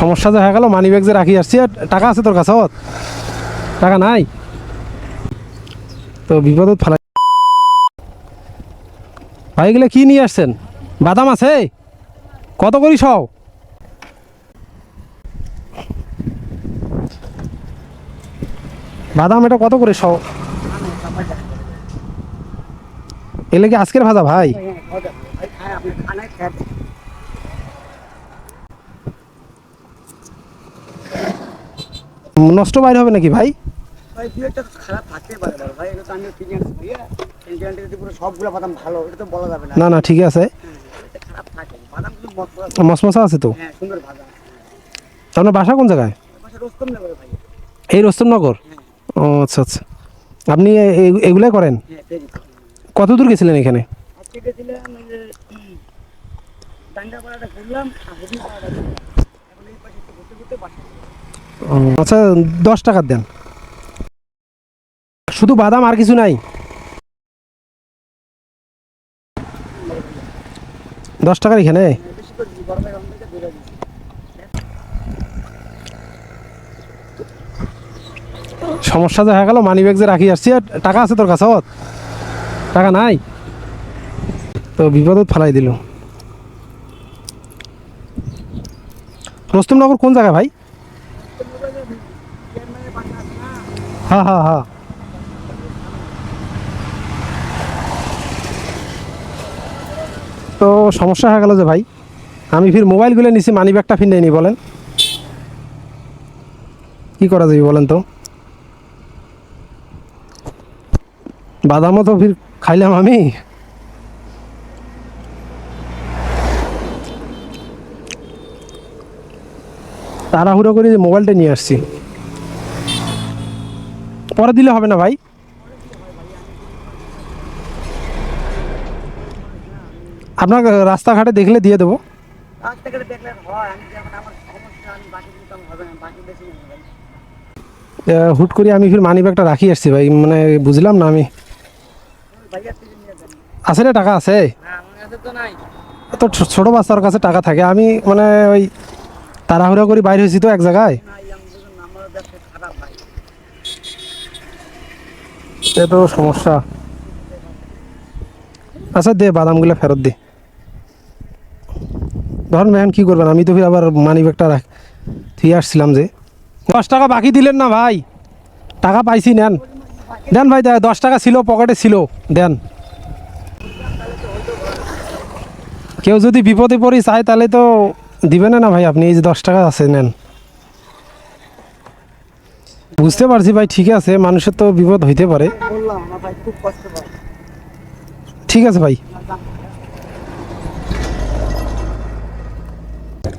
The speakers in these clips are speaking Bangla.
সমস্যা হয়ে গেল মানি ব্যাগ যে রাখি আসছি টাকা আছে তোর কাছে টাকা নাই? তো বিপদত ফেলা ভাই, এগুলো কি নিয়ে আসছেন? বাদাম আছে? কত করি সব? বাদাম এটা কত করে সব? এলে কি আজকের ভাজা, ভাই নষ্ট বাইরে হবে নাকি ভাই ভাই দু একটা তো খারাপ থাকতে পারে বড় ভাই এটা তো আমি কিনে আনছি ভাইয়া এই গ্যারান্টি যদি পুরো সবগুলো বাদাম ভালো এটা তো বলা যাবে না। না না ঠিক আছে। হ্যাঁ, আছে। মশমশা আছে তো? হ্যাঁ আপনার বাসা কোন জায়গায়? এই রস্তমনগর? ও আচ্ছা আচ্ছা। আপনি এগুলাই করেন? হ্যাঁ কত দূর গেছিলেন এখানে? ঘুরলাম আচ্ছা দশ টাকার দেন। শুধু বাদাম আর কিছু নাই? দশ টাকার এখানে? সমস্যা হয়ে গেল মানি ব্যাগ যে রাখি আসছি, আর টাকা আছে তোর কাছে টাকা নাই? তো বিপদত ফেলাই দিল। রস্তমনগর কোন জায়গা ভাই চেয়ারম্যানের বাসা আছে না হ্যাঁ হ্যাঁ হ্যাঁ। তো সমস্যা হয়ে গেল যে ভাই, আমি ফির মোবাইলগুলো নিছি মানি ব্যাগটা ফির নেই বলেন। কি করা যাবে বলেন তো? বাদামও তো ফির খাইলাম আমি। তাড়াহুড়ো করে মোবাইলটা নিয়ে আসছি। পরে দিলে হবে না ভাই। আপনার রাস্তাঘাটে দেখলে দিয়ে দেবো। হয় হুট করে আমি ফির মানি ব্যাগটা রাখি আসছি ভাই মানে বুঝলাম না আমি। আছে না টাকা আছে? কাছে তো ছোট বাচ্চার কাছে টাকা থাকে আমি মানে ওই তাড়াহুড়ো করে বাইরে হয়েছি তো এক জায়গায়? নাই আমি বুঝুন না, আমার ব্যবসা খারাপ ভাই এ তো সমস্যা। আচ্ছা দে বাদামগুলো ফেরত দে। ধরেন এখন কী করবেন? আমি তো ফির আবার মানি ব্যাগটা রাখ থুয়ে আসছিলাম যে। দশ টাকা বাকি দিলেন না ভাই। টাকা পাইছি নেন। দেন ভাই দশ টাকা ছিল পকেটে ছিল। দেন। কেউ যদি বিপদে পড়ি চায় তাহলে তো দিবেন না ভাই আপনি এই যে দশ টাকা আছে নেন। বুঝতে পারছি ভাই ঠিক আছে মানুষের তো বিপদ হইতে পারে। ঠিক আছে ভাই।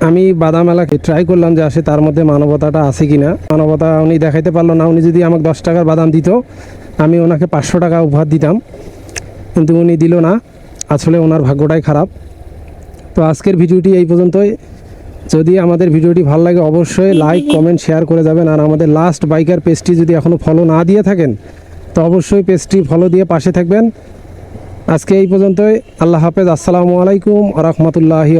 আমি বাদাম এলাকায় ট্রাই করলাম যে আসে তার মধ্যে মানবতাটা আছে কি না মানবতা উনি দেখাইতে পারল না উনি যদি আমাকে দশ টাকার বাদাম দিত আমি ওনাকে পাঁচশো টাকা উপহার দিতাম। কিন্তু উনি দিল না আসলে ওনার ভাগ্যটাই খারাপ। তো আজকের ভিডিওটি এই পর্যন্তই। যদি আমাদের ভিডিওটি ভালো লাগে অবশ্যই লাইক কমেন্ট শেয়ার করে যাবেন। আর আমাদের লাস্ট বাইকার পেজটি যদি এখনও ফলো না দিয়ে থাকেন, তো অবশ্যই পেজটি ফলো দিয়ে পাশে থাকবেন। আজকে এই পর্যন্তই। আল্লাহ হাফেজ। আসসালামু আলাইকুম আ রহমতুল্লাহি